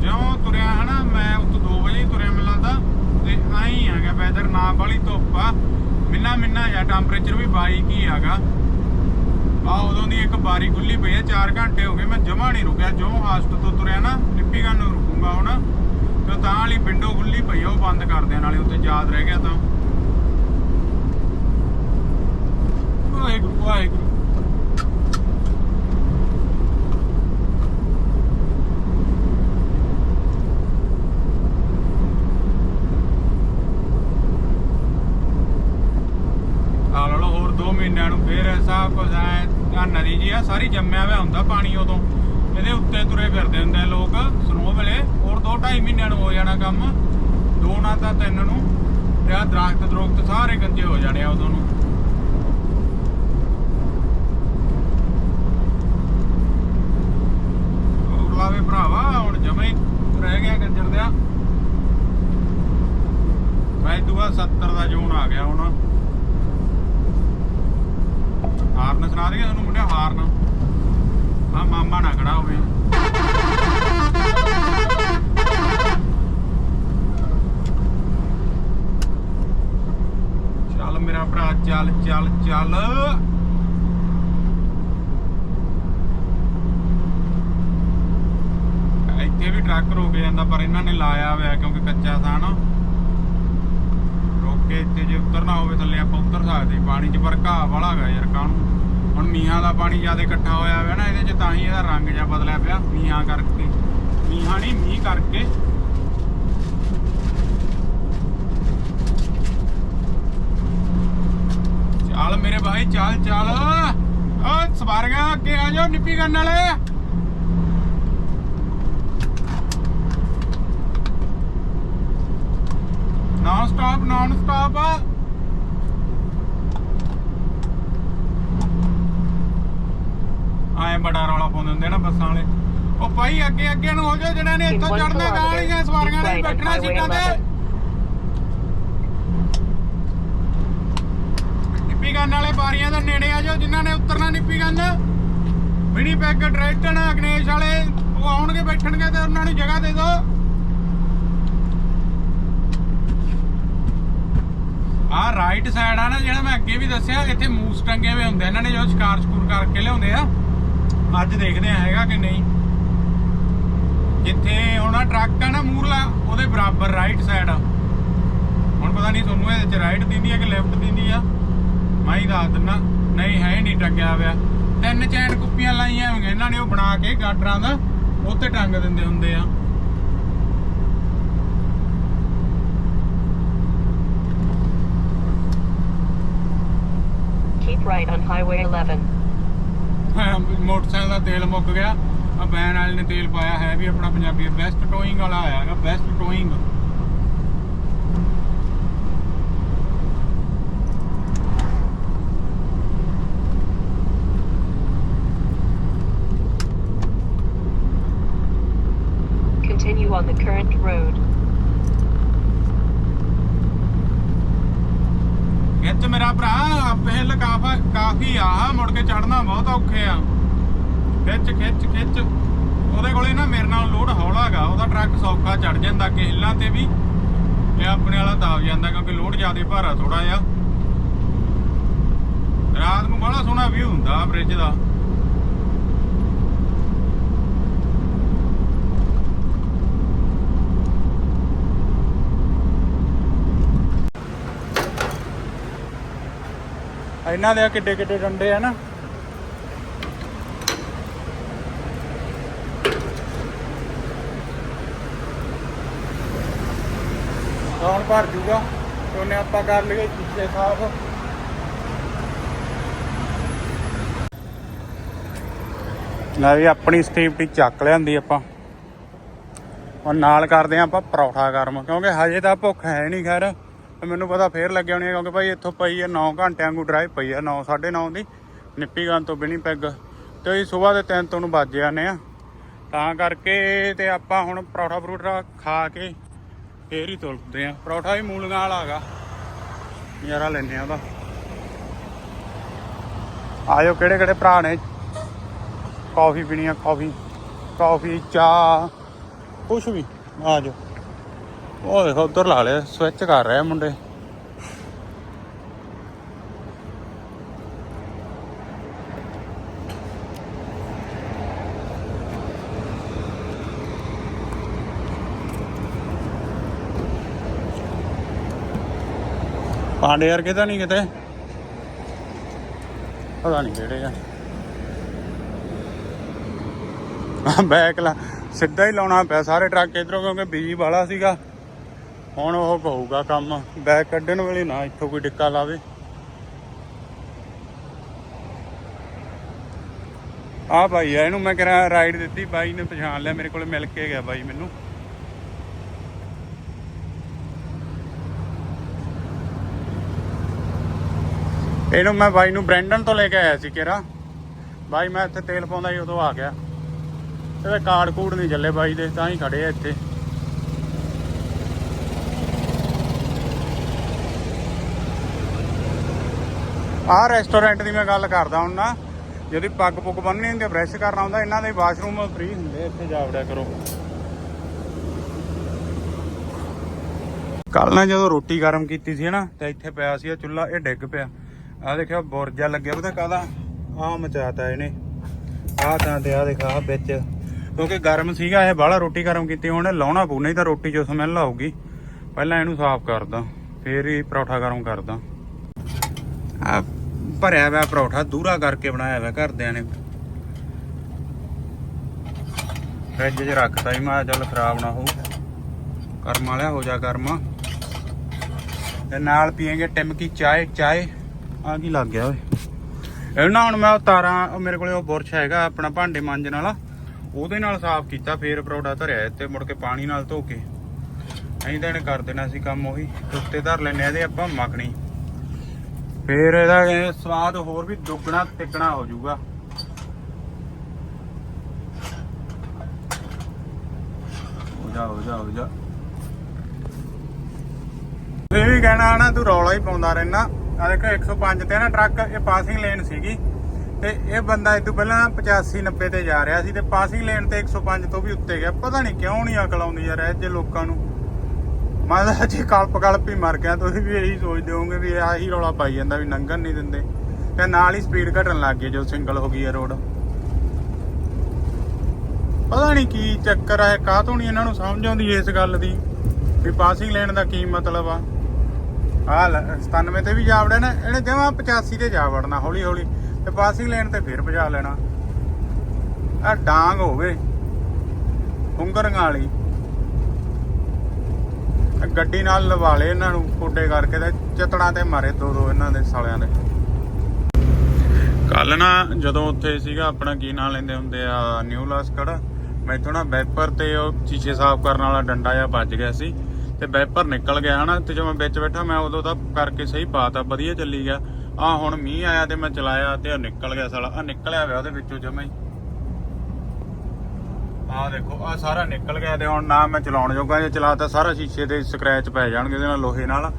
ਜਿਉਂ ਤੁਰਿਆ ਹਨਾ ਮੈਂ ਉੱਤੋਂ 2 ਵਜੇ ਹੀ ਤੁਰਿਆ ਮੈਨੂੰ ਲੱਗਦਾ ਤੇ ਆਈ ਆ ਗਿਆ ਵੈਦਰ ਨਾ ਬਾਲੀ ਧੁੱਪ ਆ ਮਿੰਨਾ ਮਿੰਨਾ ਜਾਂ ਟੈਂਪਰੇਚਰ ਵੀ 22 ਕੀ ਆਗਾ ਆ ਉਦੋਂ ਦੀ ਇੱਕ ਬਾਰੀ ਖੁੱਲੀ ਪਈ ਆ 4 ਘੰਟੇ ਹੋ ਗਏ, ਮੈਂ ਜਮਾ ਨਹੀਂ ਰੁਕਿਆ ਜੋ ਹਾਸਟ ਤੋਂ ਤੁਰਿਆ ਨਾ ਨਿੱਪੀ ਗੰਨ ਨੂੰ ਰੁਕੂੰਗਾ ਹੁਣ। ਤੇ ਤਾਂ ਵਾਲੀ ਵਿੰਡੋ ਖੁੱਲੀ ਪਈ ਆ, ਉਹ ਬੰਦ ਕਰ ਦੇਣ ਵਾਲੇ ਉੱਤੇ ਯਾਦ ਰਹਿ ਗਿਆ ਤਾਂ। ਵਾਹਿਗੁਰੂ ਵਾਹਿਗੁਰੂ ਆ ਲਓ ਹੋਰ 2 ਮਹੀਨਿਆਂ ਕੁਝ ਐ, ਆ ਨਦੀ ਜੀ ਆ, ਸਾਰੀ ਜੰਮਿਆ ਹੋਇਆ ਹੁੰਦਾ ਪਾਣੀ ਉਦੋਂ। ਇਹਦੇ ਉੱਤੇ ਤੁਰੇ ਫਿਰਦੇ ਹੁੰਦੇ ਆ ਲੋਕ ਸਨੋ ਵੇਲੇ, ਹੋਰ 2 2.5 ਮਹੀਨਿਆਂ ਨੂੰ ਹੋ ਜਾਣਾ ਕੰਮ। ਦੋ ਨਾ ਤਾਂ ਤਿੰਨ ਨੂੰ, ਤੇ ਆ ਦਰਖਤ ਦਰਖਤ ਸਾਰੇ ਗੰਜੇ ਹੋ ਜਾਣੇ ਆ ਉਦੋਂ ਨੂੰ। ਲਾਵੇ ਭਰਾਵਾ, ਹੁਣ ਜਮੇ ਰਹਿ ਗਿਆ ਕੰਜਰ ਦਿਆ। ਮੈਂ ਦੂਆ 70 ਦਾ ਜ਼ੋਨ ਆ ਗਿਆ ਹੁਣ। ਹਾਰਨ ਸੁਣਾ ਦਈਏ ਤੁਹਾਨੂੰ ਮੁੰਡਿਆ ਹਾਰਨ। ਆ ਮਾਮਾ ਨਾ ਖੜਾ ਹੋਵੇ। ਚੱਲ ਮੇਰਾ ਭਰਾ, ਚੱਲ ਚੱਲ ਚੱਲ। ਇੱਥੇ ਵੀ ਟਰੱਕ ਰੁਕ ਜਾਂਦਾ, ਪਰ ਇਹਨਾਂ ਨੇ ਲਾਇਆ ਹੋਇਆ, ਕਿਉਂਕਿ ਕੱਚਾ ਥਾਂ ਨਾ। ਰੋਕ ਕੇ ਜੇ ਉਤਰਨਾ ਹੋਵੇ ਥੱਲੇ ਆਪਾਂ ਉਤਰ ਸਕਦੇ ਪਾਣੀ 'ਚ ਪਰ ਘਾਹ ਵਾਲਾ ਹੈਗਾ ਯਾਰ ਕਾਹਨੂੰ? ਹੁਣ ਮੀਂਹਾਂ ਦਾ ਪਾਣੀ ਜ਼ਿਆਦਾ ਇਕੱਠਾ ਹੋਇਆ ਹੋਇਆ ਨਾ, ਇਹਦੇ 'ਚ ਤਾਂ ਹੀ ਇਹਦਾ ਰੰਗ ਜਿਹਾ ਬਦਲਿਆ ਪਿਆ, ਮੀਂਹਾਂ ਕਰਕੇ। ਮੀਂਹਾਂ ਨਹੀਂ, ਮੀਂਹ ਕਰਕੇ। ਚੱਲ ਮੇਰੇ ਭਾਈ, ਚੱਲ ਚੱਲ। ਓ ਸਵਾਰੀਆਂ, ਅੱਗੇ ਆ ਜਾਓ, ਨਿੱਪੀ ਕਰਨ ਵਾਲੇ। ਨਾਨ ਸਟਾਪ ਨਾਨ ਸਟਾਪ ਆਏ ਬੜਾ ਰੌਲਾ ਪਾਉਂਦੇ ਹੁੰਦੇ ਨਾ ਬੱਸਾਂ ਵਾਲੇ। ਉਹ ਭਾਈ ਅੱਗੇ ਅੱਗੇ ਨੂੰ ਹੋ ਜਾਓ ਜਿਹਨਾਂ ਨੇ ਇੱਥੋਂ ਚੜਨਾ ਗਾਲੀਆਂ ਸਵਾਰੀਆਂ ਨੇ ਬੈਠਣਾ ਸੀਟਾਂ ਤੇ। ਨਿੱਪੀ ਗੰਨ ਵਾਲੇ ਬਾਰੀਆਂ ਦੇ ਨੇੜੇ ਆ ਜਾਓ ਜਿਨ੍ਹਾਂ ਨੇ ਉਤਰਨਾ ਨਿੱਪੀ ਗੰਨ। ਮਿਨੀ ਪੈਕ ਡਰਾਈਟਨ ਅਗਨੇਸ਼ ਵਾਲੇ ਉਹ ਆਉਣਗੇ ਬੈਠਣਗੇ ਤੇ ਉਹਨਾਂ ਨੂੰ ਜਗ੍ਹਾ ਦੇ ਦਿਓ। ਆ ਰਾਈਟ ਸਾਈਡ ਆ ਨਾ, ਜਿਹੜਾ ਮੈਂ ਅੱਗੇ ਵੀ ਦੱਸਿਆ, ਇੱਥੇ ਮੂਸ ਟੰਗੇ ਹੋਏ ਹੁੰਦੇ ਇਹਨਾਂ ਨੇ ਜੋ ਸ਼ਿਕਾਰ ਸ਼ਕੂਰ ਕਰਕੇ ਲਿਆਉਂਦੇ ਆ, ਅੱਜ ਦੇਖਦੇ ਆ ਹੈਗਾ ਕਿ ਨਹੀਂ। ਜਿੱਥੇ ਹੁਣ ਆਹ ਟਰੱਕ ਆ ਨਾ ਮੂਰਲਾ ਉਹਦੇ ਬਰਾਬਰ ਰਾਈਟ ਸਾਈਡ ਆ। ਹੁਣ ਪਤਾ ਨਹੀਂ ਤੁਹਾਨੂੰ ਇਹਦੇ ਚ ਰਾਈਟ ਦਿੰਦੀ ਆ ਕਿ ਲੈਫਟ ਦਿੰਦੀ ਆ? ਮੈਂ ਹੀ ਦੱਸ ਦਿੰਦਾ ਨਹੀਂ, ਹੈ ਹੀ ਨਹੀਂ ਟੰਗਿਆ ਹੋਇਆ। ਤਿੰਨ ਚੈਨ ਕੁੱਪੀਆਂ ਲਾਈਆਂ ਹੋਈਆਂ। ਇਹਨਾਂ ਨੇ ਉਹ ਬਣਾ ਕੇ ਗਾਡਰਾਂ ਦਾ ਉੱਤੇ ਟੰਗ ਦਿੰਦੇ ਹੁੰਦੇ ਆ। Keep right on Highway 11. Motorcycle ਦਾ ਤੇਲ ਮੁੱਕ ਗਿਆ। ਆ ਬੈਨ ਵਾਲੇ ਨੇ ਤੇਲ ਪਾਇਆ, ਹੈ ਵੀ ਆਪਣਾ ਪੰਜਾਬੀ ਬੈਸਟ ਟੋਇੰਗ ਵਾਲਾ ਆਇਆ ਹੈਗਾ ਬੈਸਟ ਟੋਇੰਗ ਭਾਰਾ ਥੋੜਾ ਜਿਹਾ। ਰਾਤ ਨੂੰ ਬੜਾ ਸੋਹਣਾ ਵਿਊ ਹੁੰਦਾ ਬ੍ਰਿਜ ਦਾ। ਇਹਨਾਂ ਦੇ ਕਿੱਡੇ ਕਿੱਡੇ ਡੰਡੇ ਆ ਨਾ। ਭਰ ਜੂਗਾ? ਉਹਨੇ ਆਪਾਂ ਕਰ ਲਈਏ ਸ਼ੀਸ਼ੇ ਸਾਫ਼। ਲੈ ਵੀ ਆਪਣੀ ਸਟੀਪਟੀ ਚੱਕ ਲਿਆਂਦੀ ਆਪਾਂ। ਔਰ ਨਾਲ ਕਰਦੇ ਆਂ ਆਪਾਂ ਪਰੌਠਾ ਗਰਮ, ਕਿਉਂਕਿ ਹਜੇ ਤਾਂ ਭੁੱਖ ਹੈ ਨਹੀਂ ਖੈਰ। ਮੈਨੂੰ ਪਤਾ ਫੇਰ ਲੱਗੇ ਹੋਣੀ ਆ, ਕਿਉਂਕਿ ਭਾਈ ਇੱਥੋਂ ਪਈ ਹੈ 9 ਘੰਟਿਆਂ ਨੂੰ ਡਰਾਈਵ ਪਈ ਆ 9 9:30 ਦੀ। ਨਿੱਪੀ ਗਨ ਤੋਂ ਬਿਨੀ ਪੈਗ। ਤੇ ਅਸੀਂ ਸਵੇਰ ਦੇ 3 ਤੋਂ ਨੂੰ ਵੱਜ ਜਾਂਦੇ ਆ। ਤਾਂ ਕਰਕੇ ਤੇ ਆਪਾਂ ਹੁਣ ਪਰੌਠਾ ਪਰੂਠਾ ਖਾ ਕੇ ਫੇਰ ਹੀ ਤੁਰਦੇ ਆ। ਪਰੌਠਾ ਵੀ ਮੂਲੀਆਂ ਵਾਲਾ ਹੈਗਾ। ਨਜ਼ਾਰਾ ਲੈਣੇ ਆ ਉਹਦਾ। ਆਇਓ ਕਿਹੜੇ ਕਿਹੜੇ ਭਰਾ ਨੇ। ਕਾਫੀ ਪੀਣੀ ਆ, ਕਾਫੀ। ਕਾਫੀ, ਚਾਹ। ਕੁਛ ਵੀ। ਆ ਜਾਓ। ਉਹ ਦੇਖੋ, ਉਧਰ ਲਾ ਲਿਆ, ਸਵਿਚ ਕਰ ਰਿਹਾ ਮੁੰਡੇ। ਪਾਂਡੇ ਵਰਗੇ ਤਾਂ ਨਹੀਂ ਕਿਤੇ। ਪਤਾ ਨਹੀਂ ਕਿਹੜੇ ਆ। ਬੈਕ ਲਾ, ਸਿੱਧਾ ਹੀ ਲਾਉਣਾ ਪਿਆ ਸਾਰੇ ਟਰੱਕ ਇਧਰੋਂ ਕਿਉਂਕਿ ਬੀਜੀ ਵਾਲਾ ਸੀਗਾ। ਹੁਣ ਉਹ ਕਹੂਗਾ ਕੰਮ ਬੈਕ ਕੱਢਣ ਵੇਲੇ ਨਾ ਇੱਥੋਂ ਕੋਈ ਡਿੱਕਾ ਲਾਵੇ। ਆ ਭਾਈ ਆ, ਇਹਨੂੰ ਮੈਂ ਕਿਹਾ ਰਾਈਡ ਦਿੱਤੀ, ਬਾਈ ਨੇ ਪਛਾਣ ਲਿਆ, ਮੇਰੇ ਕੋਲ ਮਿਲ ਕੇ ਗਿਆ ਬਾਈ ਮੈਨੂੰ। ਇਹਨੂੰ ਮੈਂ ਬਾਈ ਨੂੰ ਬ੍ਰੈਂਡਨ ਤੋਂ ਲੈ ਕੇ ਆਇਆ ਸੀ ਕਿਰਾ। ਬਾਈ ਮੈਂ ਇੱਥੇ ਤੇਲ ਪਾਉਂਦਾ ਸੀ, ਉਦੋਂ ਆ ਗਿਆ। ਇਹਦੇ ਕਾਰਡ ਕੂਡ ਨਹੀਂ ਚੱਲੇ ਬਾਈ ਦੇ, ਤਾਂ ਹੀ ਖੜੇ ਆ ਇੱਥੇ। ਆਹ ਰੈਸਟੋਰੈਂਟ ਦੀ ਮੈਂ ਗੱਲ ਕਰਦਾ ਹੁਣ ਨਾ যদি ਪੱਗ ਪੁੱਗ ਬੰਨਣੀ ਹੁੰਦੀ ਬ੍ਰਸ਼ ਕਰਨਾ ਹੁੰਦਾ, ਇਹਨਾਂ ਦੇ ਵਾਸ਼ਰੂਮ ਫ੍ਰੀ ਹੁੰਦੇ ਇੱਥੇ ਜਾ ਵੜਿਆ ਕਰੋ। ਕੱਲ ਨਾ ਜਦੋਂ ਰੋਟੀ ਗਰਮ ਕੀਤੀ ਸੀ ਨਾ, ਤੇ ਇੱਥੇ ਪਿਆ ਸੀ ਇਹ ਚੁੱਲ੍ਹਾ, ਇਹ ਡਿੱਗ ਪਿਆ। ਆ ਦੇਖਿਓ, ਬੁਰਜਾ ਲੱਗਿਆ ਪਤਾ ਕਾਦਾ ਆ ਮਚਾਤਾ ਇਹਨੇ। ਆ ਤਾਂ ਤੇ ਆ ਦੇਖਾ ਵਿੱਚ। ਕਿਉਂਕਿ ਗਰਮ ਸੀਗਾ, ਇਹ ਬਾਹਲਾ ਰੋਟੀ ਗਰਮ ਕੀਤੀ, ਹੁਣ ਲਾਉਣਾ ਪਊ, ਨਹੀਂ ਤਾਂ ਰੋਟੀ ਚੋਂ ਸਮੈਲ ਆਊਗੀ। ਪਹਿਲਾਂ ਇਹਨੂੰ ਸਾਫ਼ ਕਰਦਾ, ਫੇਰ ਹੀ ਪਰੌਠਾ ਗਰਮ ਕਰਦਾ। ਆ ਭਰਿਆ ਹੋਇਆ ਪਰੌਠਾ, ਦੂਰਾ ਕਰਕੇ ਬਣਾਇਆ ਹੋਇਆ ਘਰਦਿਆਂ ਨੇ। ਫ੍ਰਿਜ 'ਚ ਰੱਖਤਾ ਹੀ ਮੈਂ ਚੱਲ ਖਰਾਬ ਨਾ ਹੋਊ। ਕਰਮ ਵਾਲਿਆ, ਹੋ ਜਾ ਕਰਮ। ਤੇ ਨਾਲ ਪੀਏਗੇ ਟਿਮਕੀ ਚਾਹ ਚਾਹ ਆ ਕੀ ਲੱਗ ਗਿਆ ਓਏ? ਇਹ ਹੁਣ ਮੈਂ ਉਹ ਤਾਰਾਂ, ਉਹ ਮੇਰੇ ਕੋਲੇ ਉਹ ਬੁਰਸ਼ ਹੈਗਾ ਆਪਣਾ ਭਾਂਡੇ ਮਾਂਜਣ ਵਾਲਾ। ਉਹਦੇ ਨਾਲ ਸਾਫ਼ ਕੀਤਾ, ਫੇਰ ਪਰੌੜਾ ਧਰਿਆ ਇੱਥੇ, ਮੁੜ ਕੇ ਪਾਣੀ ਨਾਲ ਧੋ ਕੇ। ਅਸੀਂ ਤਾਂ ਇਹਨੇ ਕਰ ਦੇਣਾ ਸੀ ਕੰਮ ਉਹੀ ਉੱਤੇ ਧਰ ਲੈਨੇ ਇਹਦੇ ਆਪਾਂ ਮੱਖਣੀ। ਫੇਰ ਇਹਦਾ ਸਵਾਦ ਹੋਰ ਵੀ ਦੁੱਗਣਾ ਤਿੱਗਣਾ ਹੋ ਜਾਊਗਾ। ਹੋ ਜਾ ਹੋ ਜਾ ਹੋ ਜਾ। ਇਹ ਵੀ ਕਹਿਣਾ ਨਾ, ਤੂੰ ਰੌਲਾ ਹੀ ਪਾਉਂਦਾ ਰਹਿਣਾ। ਆ ਦੇਖੋ 105 ਤੇ ਨਾ ਟਰੱਕ, ਇਹ ਪਾਸਿੰਗ ਲੇਨ ਸੀਗੀ। ਤੇ ਇਹ ਬੰਦਾ ਇਹ ਤੋਂ ਪਹਿਲਾਂ 85 90 ਤੇ ਜਾ ਰਿਹਾ ਸੀ ਤੇ ਪਾਸਿੰਗ ਲੇਨ ਤੇ 105 ਤੋਂ ਵੀ ਉੱਤੇ ਗਿਆ। ਪਤਾ ਨਹੀਂ ਕਿਉਂ ਨਹੀਂ ਅਕਲ ਆਉਂਦੀ ਯਾਰ ਇਹ ਜੇ ਲੋਕਾਂ ਨੂੰ। ਮੈਂ ਤਾਂ ਜੀ ਕਲਪ ਕਲਪ ਹੀ ਮਰ ਗਿਆ, ਤੁਸੀਂ ਵੀ ਇਹੀ ਸੋਚਦੇ ਹੋਵੋਗੇ ਵੀ ਆਹੀ ਰੌਲਾ ਪਾਈ ਜਾਂਦਾ ਵੀ ਲੰਘਣ ਨਹੀਂ ਦਿੰਦੇ। ਤੇ ਨਾਲ ਹੀ ਸਪੀਡ ਘਟਣ ਲੱਗ ਗਈ ਜੋ ਸਿੰਗਲ ਹੋ ਗਈ ਹੈ ਰੋਡ ਪਤਾ ਨਹੀਂ ਕੀ ਚੱਕਰ ਹੈ ਕਾਹ ਤੋਂ ਨਹੀਂ ਇਹਨਾਂ ਨੂੰ ਸਮਝ ਆਉਂਦੀ ਇਸ ਗੱਲ ਦੀ? ਵੀ ਪਾਸਿੰਗ ਲੈਣ ਦਾ ਕੀ ਮਤਲਬ ਆ? ਆ 97 ਤੇ ਵੀ ਜਾ ਵੜਿਆ ਨਾ, ਇਹਨੇ ਜਮਾ 85 ਤੇ ਜਾ ਵੜਨਾ, ਹੌਲੀ ਹੌਲੀ। ਤੇ ਪਾਸਿੰਗ ਲੈਣ ਤੇ ਫਿਰ ਭਜਾ ਲੈਣਾ। ਆ ਡਾਂਗ ਹੋਵੇ ਹੁੰਗਰੀਆਂ ਵਾਲੀ। ਗੱਡੀ ਨਾਲ ਲਵਾ ਲੇ ਇਹਨਾਂ ਨੂੰ ਕੋਡੇ ਕਰਕੇ ਤੇ ਚਤੜਾਂ ਤੇ ਮਾਰੇ ਦੋ ਦੋ ਇਹਨਾਂ ਦੇ ਸਾਲਿਆਂ ਦੇ। ਕੱਲ ਨਾ ਜਦੋਂ ਉੱਥੇ ਸੀਗਾ, ਆਪਣਾ ਕੀ ਨਾਂ ਲੈਂਦੇ ਹੁੰਦੇ ਆ, ਨਿਊ ਲਾਸਕੜ, ਮੈਥੋਂ ਨਾ ਵੈਪਰ ਤੇ ਉਹ ਸ਼ੀਸ਼ੇ ਸਾਫ਼ ਕਰਨ ਵਾਲਾ ਡੰਡਾ ਜਿਹਾ ਵੱਜ ਗਿਆ ਸੀ। ਤੇ ਵੈਪਰ ਨਿਕਲ ਗਿਆ ਹਨਾ, ਤੇ ਜਦੋਂ ਮੈਂ ਵਿੱਚ ਬੈਠਾ ਮੈਂ ਉਦੋਂ ਤਾਂ ਕਰਕੇ ਸਹੀ ਪਾਤਾ, ਵਧੀਆ ਚੱਲੀ ਗਿਆ। ਆ ਹੁਣ ਮੀਂਹ ਆਇਆ ਤੇ ਮੈਂ ਚਲਾਇਆ ਤੇ ਉਹ ਨਿਕਲ ਗਿਆ ਸਾਲਾ ਆ ਨਿਕਲਿਆ ਹੋਇਆ ਉਹਦੇ ਵਿੱਚੋਂ ਜਮਾ ਹੀ। ਆ ਦੇਖੋ ਆ ਸਾਰਾ ਨਿਕਲ ਗਿਆ ਤੇ ਹੁਣ ਨਾ ਮੈਂ ਚਲਾਉਣ ਜੋਗਾ ਜੇ ਚਲਾਤਾ ਸਾਰਾ ਸ਼ੀਸ਼ੇ ਤੇ ਸਕ੍ਰੈਚ ਪੈ ਜਾਣਗੇ ਇਹਦੇ ਨਾਲ ਲੋਹੇ ਨਾਲ।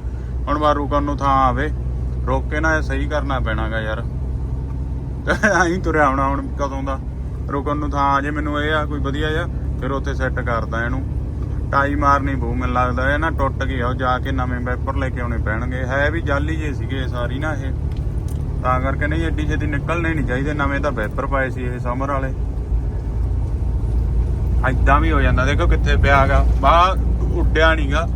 ਹੁਣ ਬਾਹਰ ਰੁਕਣ ਨੂੰ ਥਾਂ ਆਵੇ, ਰੋਕ ਕੇ ਨਾ ਸਹੀ ਕਰਨਾ ਪੈਣਾਗਾ ਯਾਰ। ਆਹੀਂ ਤੁਰਿਆ ਆਉਣਾ ਹੁਣ ਕਦੋਂ ਦਾ। ਰੁਕਣ ਨੂੰ ਥਾਂ ਆ ਜੇ ਮੈਨੂੰ ਇਹ ਆ, ਕੋਈ ਵਧੀਆ ਜਿਹਾ, ਫਿਰ ਉੱਥੇ ਸੈੱਟ ਕਰਦਾ ਇਹਨੂੰ। ਟਾਈ ਮਾਰਨੀ ਬੂ ਮੈਨੂੰ ਲੱਗਦਾ ਇਹ ਨਾ ਟੁੱਟ ਗਿਆ ਉਹ ਜਾ ਕੇ ਨਵੇਂ ਵੈਪਰ ਲੈ ਕੇ ਆਉਣੇ ਪੈਣਗੇ। ਹੈ ਵੀ ਜਾਲੀ ਜੇ ਸੀਗੇ ਸਾਰੀ ਨਾ ਇਹ। ਤਾਂ ਕਰਕੇ ਨਹੀਂ ਐਡੀ ਛੇਤੀ ਨਿਕਲਣੇ ਨਹੀਂ ਚਾਹੀਦੇ, ਨਵੇਂ ਤਾਂ ਵੈਪਰ ਪਾਏ ਸੀ ਇਹ ਸਮਰ ਵਾਲੇ। ਐਦਾਂ ਵੀ ਹੋ ਜਾਂਦਾ, ਦੇਖੋ ਕਿੱਥੇ ਪਿਆ ਪਿਆਗਾ ਬਾਹਰ ਉੱਡਿਆ ਨਹੀਂਗਾ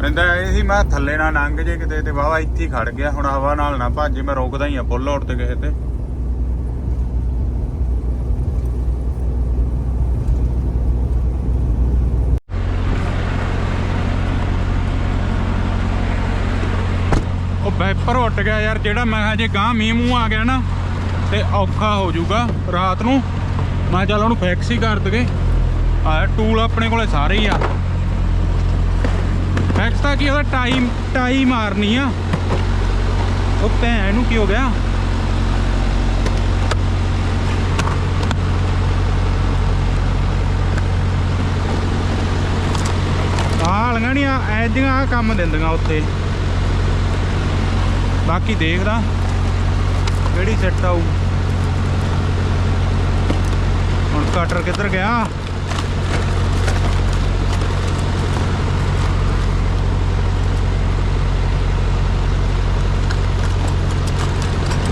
ਕਹਿੰਦਾ ਇਹ ਸੀ ਮੈਂ ਥੱਲੇ ਨਾ ਲੰਘ ਜੇ ਕਿਤੇ ਤੇ ਬਾਵਾ ਇੱਥੇ ਖੜ ਗਿਆ, ਹੁਣ ਹਵਾ ਨਾਲ ਨਾ ਭੱਜੇ, ਮੈਂ ਰੋਕਦਾ ਹੀ ਆ ਫੁੱਲ ਔੜ ਤੇ ਕਿਸੇ ਤੇ। ਵਾਈਪਰ ਗਿਆ ਯਾਰ, ਜਿਹੜਾ ਮੈਂ ਕਿਹਾ ਜੇ ਗਾਂ ਮੀਂਹ ਮੂੰਹ ਆ ਗਿਆ ਨਾ, ਤੇ ਔਖਾ ਹੋ ਜਾਊਗਾ ਰਾਤ ਨੂੰ। ਮੈਂ ਕਿਹਾ ਚੱਲ ਉਹਨੂੰ ਫਿਕਸ ਹੀ ਕਰ ਦਗੇ ਆ ਟੂਲ ਆਪਣੇ ਕੋਲੇ ਸਾਰੇ ਹੀ ਆ। ਫਿਕਸ ਤਾਂ ਕੀ ਉਹਦਾ ਟਾਈਮ ਟਾਈ ਮਾਰਨੀ ਆ। ਉਹ ਭੈਣ ਨੂੰ ਕੀ ਹੋ ਗਿਆ? ਆਹ ਲੰਗਣੀਆਂ ਐਦੀਆਂ ਆ ਕੰਮ ਦਿੰਦੀਆਂ ਉੱਥੇ। ਬਾਕੀ ਦੇਖਦਾ ਕਿਹੜੀ ਸੈੱਟ ਆਊ। ਹੁਣ ਕਟਰ ਕਿੱਧਰ ਗਿਆ?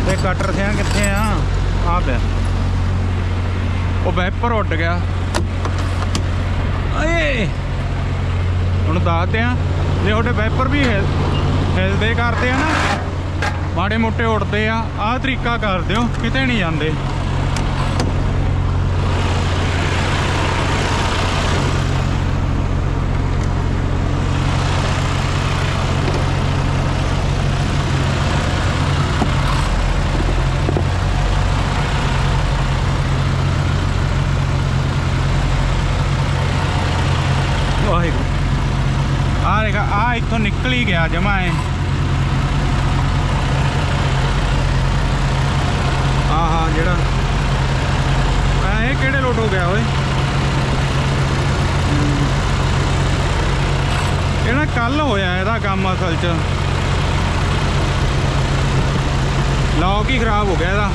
ਤੇ ਕਟਰ ਸਿਆ ਕਿੱਥੇ ਆ? ਆ ਪਿਆ। ਉਹ ਵੈਪਰ ਉੱਡ ਗਿਆ। ਏ ਹੁਣ ਦੱਸਦੇ ਆ। ਜੇ ਉਹਦੇ ਵੈਪਰ ਵੀ ਹਿਲਦੇ ਕਰਦੇ ਆ ਨਾ। ਮਾੜੇ ਮੋਟੇ ਉੱਡਦੇ ਆ, ਆਹ ਤਰੀਕਾ ਕਰ ਦਿਓ ਕਿਤੇ ਨਹੀਂ ਜਾਂਦੇ। ਵਾਹਿਗੁਰੂ। ਆ ਰੇਗਾ ਆ ਇੱਥੋਂ ਨਿਕਲ ਹੀ ਗਿਆ ਜਮਾ ਐ ਆਹਾ ਜਿਹੜਾ ਆ ਇਹ ਕਿਹੜੇ ਲੋਟ ਹੋ ਗਿਆ ਓਏ ਇਹ ਨਾ ਕੱਲ ਹੋਇਆ ਇਹਦਾ ਕੰਮ ਅਸਲ 'ਚ। ਲੌਕ ਹੀ ਖਰਾਬ ਹੋ ਗਿਆ ਇਹਦਾ।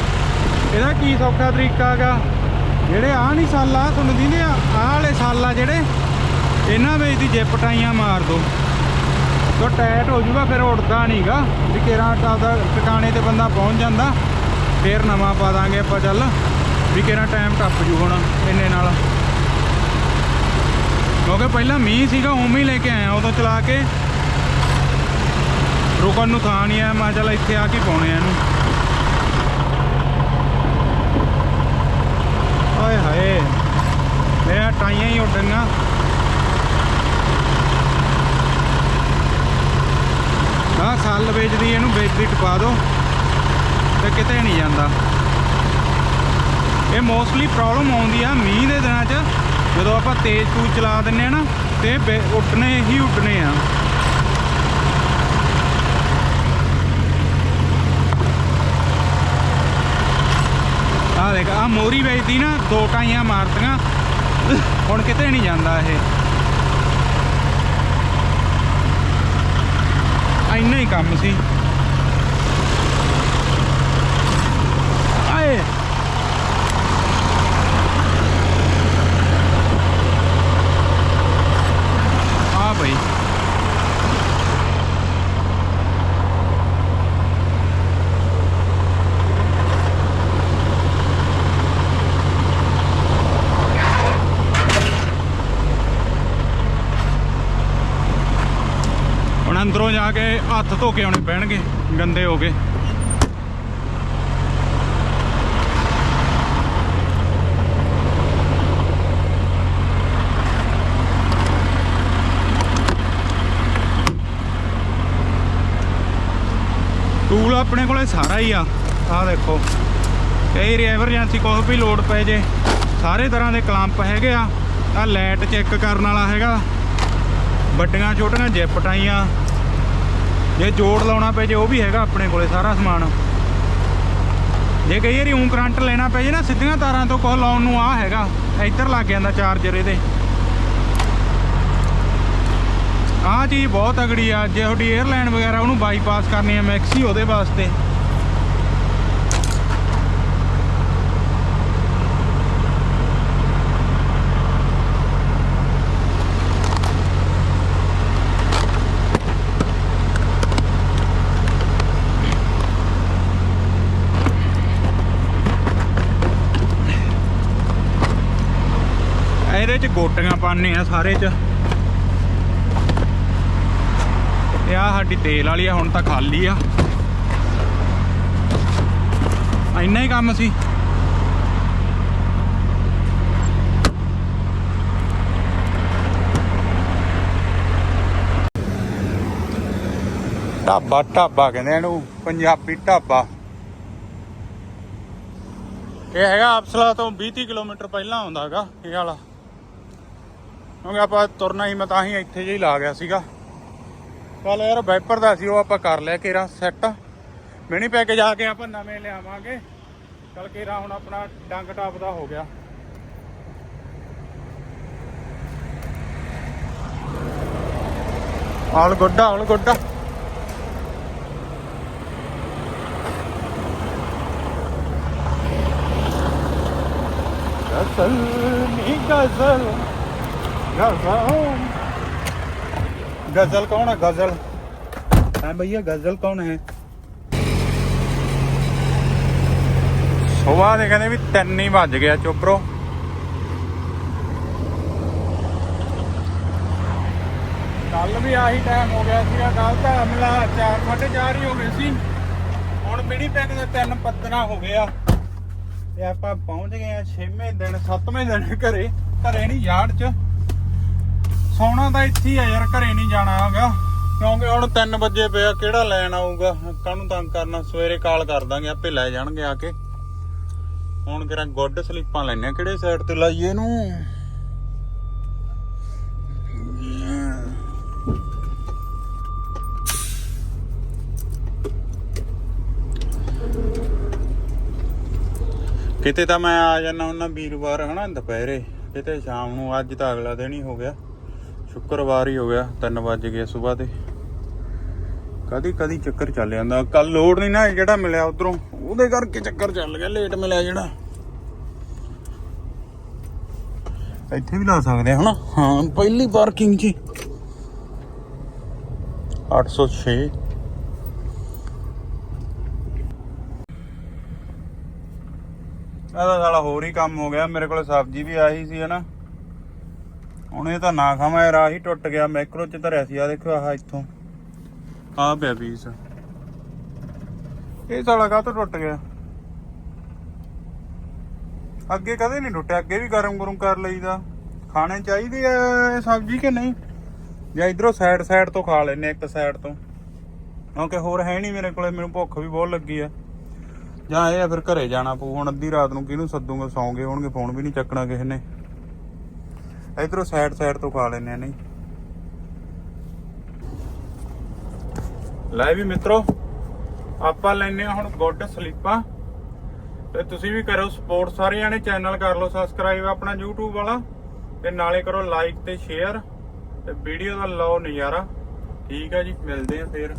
ਇਹਦਾ ਕੀ ਸੌਖਾ ਤਰੀਕਾ ਹੈਗਾ? ਜਿਹੜੇ ਆ ਨਹੀਂ ਸਾਲਾ ਤੁਹਾਨੂੰ ਦਿੰਦੇ ਆ, ਆਹ ਵਾਲੇ ਸਾਲਾ ਜਿਹੜੇ, ਇਹਨਾਂ ਵਿੱਚ ਦੀ ਜਿੱਪ ਟਾਈਆਂ ਮਾਰ ਦੋ। ਤੋ ਟਾਇਟ ਹੋ ਜੂਗਾ, ਫਿਰ ਉੜਦਾ ਨਹੀਂਗਾ ਵੀ ਕਿਹੜਾ ਦਾ ਟਿਕਾਣੇ ਤੇ ਬੰਦਾ ਪਹੁੰਚ ਜਾਂਦਾ। ਫੇਰ ਨਵਾਂ ਪਾ ਦਾਂਗੇ ਆਪਾਂ ਚੱਲ, ਵੀ ਕਿਹੜਾ ਟਾਈਮ ਟੱਪ ਜੂ ਹੁਣ, ਇੰਨੇ ਨਾਲ। ਕਿਉਂਕਿ ਪਹਿਲਾਂ ਮੀਂਹ ਸੀਗਾ, ਉਵੇਂ ਹੀ ਲੈ ਕੇ ਆਇਆ ਉਦੋਂ ਚਲਾ ਕੇ। ਰੁਕਣ ਨੂੰ ਥਾਂ ਨਹੀਂ ਆਇਆ ਮੈਂ ਕਿਹਾ ਚੱਲ ਇੱਥੇ ਆ ਕੇ ਪਾਉਣੇ ਆ ਇਹਨੂੰ। ਓਏ ਹਾਏ ਮੇਰਾ ਟਾਈਆਂ ਹੀ ਉੱਡਣੀਆਂ ਆ ਸਾਲ ਵੇਚਦੀ ਇਹਨੂੰ ਵੇਚਦੀ ਟਪਾ ਦਿਓ, ਤੇ ਕਿਤੇ ਨਹੀਂ ਜਾਂਦਾ। ਇਹ ਮੋਸਟਲੀ ਪ੍ਰੋਬਲਮ ਆਉਂਦੀ ਆ ਮੀਂਹ ਦੇ ਦਿਨਾਂ 'ਚ। ਜਦੋਂ ਆਪਾਂ ਤੇਜ਼ ਤੂਜ ਚਲਾ ਦਿੰਨੇ ਆ ਨਾ, ਤੇ ਬੇ- ਉੱਡਣੇ ਹੀ ਉੱਡਣੇ ਆ। ਆ ਦੇਖ ਆ ਮੋਰੀ ਵੇਚਦੀ ਨਾ ਦੋ ਟਾਈਆਂ ਮਾਰਤੀਆਂ। ਹੁਣ ਕਿਤੇ ਨਹੀਂ ਜਾਂਦਾ ਇਹ। ਇੰਨਾ ਹੀ ਕੰਮ ਸੀ। ਆਏ ਆ ਬਈ ਹੁਣ ਅੰਦਰੋਂ ਜਾ ਕੇ ਹੱਥ ਧੋ ਕੇ ਆਉਣੇ ਪੈਣਗੇ, ਗੰਦੇ ਹੋ ਗਏ ਟੂਲ ਆਪਣੇ ਕੋਲੇ ਸਾਰਾ ਹੀ ਆ। ਆਹ ਦੇਖੋ, ਕਈ ਐਮਰਜੈਂਸੀ ਕੋਈ ਵੀ ਲੋਡ ਪਏ ਜੇ। ਸਾਰੇ ਤਰ੍ਹਾਂ ਦੇ ਕਲੰਪ ਹੈਗੇ ਆ। ਆ ਲਾਈਟ ਚੈੱਕ ਕਰਨ ਵਾਲਾ ਹੈਗਾ। ਵੱਡੀਆਂ ਛੋਟੀਆਂ ਜਿਪ ਟਾਈਆਂ। ਜੇ ਜੋੜ ਲਾਉਣਾ ਪਏ ਜੇ, ਉਹ ਵੀ ਹੈਗਾ ਆਪਣੇ ਕੋਲੇ ਸਾਰਾ ਸਮਾਨ। ਜੇ ਕਈ ਵਾਰੀ ਊਂ ਕਰੰਟ ਲੈਣਾ ਪਏ ਜੇ ਨਾ, ਸਿੱਧੀਆਂ ਤਾਰਾਂ ਤੋਂ ਕੋਹ ਲਾਉਣ ਨੂੰ ਆ ਹੈਗਾ। ਇੱਧਰ ਲੱਗ ਜਾਂਦਾ ਚਾਰਜਰ ਇਹਦੇ। ਆਹ ਚੀਜ਼ ਬਹੁਤ ਅਗੜੀ ਆ, ਜੇ ਤੁਹਾਡੀ 에ਅਰਲਾਈਨ ਵਗੈਰਾ ਉਹਨੂੰ ਬਾਈਪਾਸ ਕਰਨੀ ਆ ਮੈਕਸੀ ਉਹਦੇ ਵਾਸਤੇ ਇਹਦੇ ਚ ਗੋਟੀਆਂ ਪਾਣੇ ਆ ਸਾਰੇ ਚ। ਇਹ ਆ ਸਾਡੀ ਤੇਲ ਵਾਲੀ ਆ, ਹੁਣ ਤਾਂ ਖਾਲੀ ਆ। ਇੰਨਾ ਹੀ ਕੰਮ ਸੀ। ਢਾਬਾ ਢਾਬਾ ਕਹਿੰਦੇ ਇਹਨੂੰ, ਪੰਜਾਬੀ ਢਾਬਾ। ਇਹ ਹੈਗਾ ਆਪਸਲਾ ਤੋਂ 20 30 ਕਿਲੋਮੀਟਰ ਪਹਿਲਾਂ ਆਉਂਦਾ ਹੈਗਾ, ਇਹ ਵਾਲਾ। ਕਿਉਂਕਿ ਆਪਾਂ ਤੁਰਨਾ ਹੀ ਮੈਂ ਤਾਂ ਹੀ ਇੱਥੇ ਜਿਹੀ ਲਾ ਗਿਆ ਸੀਗਾ। ਚੱਲ ਯਾਰ, ਵਾਈਪਰ ਦਾ ਸੀ ਉਹ ਆਪਾਂ ਕਰ ਲਿਆ ਕੇਰਾ ਸੈੱਟ ਮਿਣੀ ਪੈ ਕੇ ਜਾ ਕੇ ਆਪਾਂ ਨਵੇਂ ਲਿਆਵਾਂਗੇ। ਚੱਲ ਕੇਰਾ ਹੁਣ ਆਪਣਾ ਡੰਗ ਟਾਪ ਦਾ ਹੋ ਗਿਆ। ਆਲ ਗੁੱਡਾ ਆਲ ਗੁੱਡਾ ਗਜ਼ਲ ਨੀ ਗਜ਼ਲ। गजल कौन है गजल है भैया गजल कौन है ਸੁਬਾਹ ਦੇ ਕਹਿੰਦੇ ਵੀ 3 ਹੀ ਵੱਜ ਗਿਆ ਚੋਪਰੋ ਕੱਲ ਵੀ ਆਹੀ ਟਾਈਮ ਹੋ ਗਿਆ ਸੀਗਾ ਕੱਲ ਤਾਂ ਮਿਲਾ 4 4:30 ਹੀ ਹੋ ਗਏ ਸੀ ਹੁਣ ਮਿਣੀ ਪੈਕ ਦੇ 3 ਪੱਤਣਾ ਹੋ ਗਿਆ ਤੇ ਆਪਾਂ ਪਹੁੰਚ ਗਏ ਆ 6ਵੇਂ ਦਿਨ 7ਵੇਂ ਦਿਨ ਘਰੇ ਘਰੇ ਨਹੀਂ ਯਾਰਡ 'ਚ ਸੌਣਾ ਤਾਂ ਇੱਥੇ ਆ ਯਾਰ, ਘਰੇ ਨਹੀਂ ਜਾਣਾ ਹੈਗਾ। ਕਿਉਂਕਿ ਹੁਣ 3 ਵਜੇ ਪਿਆ, ਕਿਹੜਾ ਲੈਣ ਆਊਗਾ? ਕਾਹਨੂੰ ਤੰਗ ਕਰਨਾ? ਸਵੇਰੇ ਕਾਲ ਕਰ ਦਾਂਗੇ, ਆਪੇ ਲੈ ਜਾਣਗੇ ਆ ਕੇ। ਹੁਣ ਕਿਹੜਾ ਗੁੱਡ ਸਲੀਪਾਂ ਲੈਣੇ ਕਿਹੜੇ ਸਾਈਡ ਤੇ ਲਾਈਏ ਇਹਨੂੰ? ਕਿਤੇ ਤਾਂ ਮੈਂ ਆ ਜਾਣਾ ਉਹਨਾਂ ਵੀਰਵਾਰ, ਹਨਾ, ਦੁਪਹਿਰੇ। ਕਿਤੇ ਸ਼ਾਮ ਨੂੰ, ਅੱਜ ਤਾਂ ਅਗਲਾ ਦਿਨ ਹੀ ਹੋ ਗਿਆ। ਸ਼ੁੱਕਰਵਾਰ ਹੀ ਹੋ ਗਿਆ 3 ਵਜ ਗਏ ਸਵੇਰ ਦੇ ਕਦੀ ਕਦੀ ਚੱਕਰ ਚੱਲ ਜਾਂਦਾ ਕੱਲ ਲੋਡ ਨਹੀਂ ਨਾ ਜਿਹੜਾ ਮਿਲਿਆ ਉਧਰੋਂ ਉਹਦੇ ਕਰਕੇ ਚੱਕਰ ਚੱਲ ਗਿਆ ਲੇਟ ਮਿਲਿਆ ਜਿਹੜਾ ਇੱਥੇ ਵੀ ਲਾ ਸਕਦੇ ਹਾਂ ਹਨਾ ਹਾਂ ਪਹਿਲੀ ਪਾਰਕਿੰਗ 'ਚ ਹੀ। 806 ਇਹਦਾ ਸਾਲਾ ਹੋਰ ਹੀ ਕੰਮ ਹੋ ਗਿਆ ਮੇਰੇ ਕੋਲ ਸਬਜ਼ੀ ਵੀ ਆਹੀ ਸੀ ਹਨਾ ਹੁਣ ਇਹ ਤਾਂ ਨਾ ਖਾਵਾਂ ਇਹ ਰਾਹ ਹੀ ਟੁੱਟ ਗਿਆ, ਮੈਕਰੋ ਚ ਧਰਿਆ ਸੀ ਆ ਦੇਖੋ ਆਹ ਇੱਥੋਂ। ਆ ਪਿਆ ਪੀਸ ਇਹ ਸਾਲਾ ਕਾਹ ਤੋਂ ਟੁੱਟ ਗਿਆ? ਅੱਗੇ ਕਦੇ ਨਹੀਂ ਟੁੱਟਿਆ, ਅੱਗੇ ਵੀ ਗਰਮ ਗਰਮ ਕਰ ਲਈਦਾ। ਖਾਣੇ ਚਾਹੀਦੇ ਆ ਸਬਜ਼ੀ ਕਿ ਨਹੀਂ? ਜਾਂ ਇਧਰੋਂ ਸਾਈਡ ਸਾਈਡ ਤੋਂ ਖਾ ਲੈਨੇ ਇੱਕ ਸਾਈਡ ਤੋਂ। ਕਿਉਂਕਿ ਹੋਰ ਹੈ ਨਹੀਂ ਮੇਰੇ ਕੋਲੇ, ਮੈਨੂੰ ਭੁੱਖ ਵੀ ਬਹੁਤ ਲੱਗੀ ਆ। ਜਾਂ ਇਹ ਆ ਫਿਰ ਘਰੇ ਜਾਣਾ ਪਊ, ਹੁਣ ਅੱਧੀ ਰਾਤ ਨੂੰ ਕਿਹਨੂੰ ਸੱਦੂਗਾ ਸੌਂਗੇ ਹੋਣਗੇ, ਫੋਨ ਵੀ ਨਹੀਂ ਚੱਕਣਾ ਕਿਸੇ ਨੇ। ਇਧਰੋਂ ਸਾਈਡ ਸਾਈਡ ਤੋਂ ਖਾ ਲੈਨੇ ਆ, ਨਹੀਂ? ਲੈ ਵੀ ਮਿੱਤਰੋ, ਆਪਾਂ ਲੈਨੇ ਆ ਹੁਣ ਗੁੱਡ ਸਲੀਪਾ। ਤੇ ਤੁਸੀਂ ਵੀ ਕਰੋ ਸਪੋਰਟ ਸਾਰੇ ਜਾਣੇ ਚੈਨਲ ਕਰ ਲਓ ਸਬਸਕ੍ਰਾਈਬ ਆਪਣਾ YouTube ਵਾਲਾ। ਤੇ ਨਾਲੇ ਕਰੋ ਲਾਈਕ ਤੇ ਸ਼ੇਅਰ ਤੇ ਵੀਡੀਓ ਦਾ ਲਓ ਨਜ਼ਾਰਾ। ਠੀਕ ਆ ਜੀ, ਮਿਲਦੇ ਆ ਫੇਰ।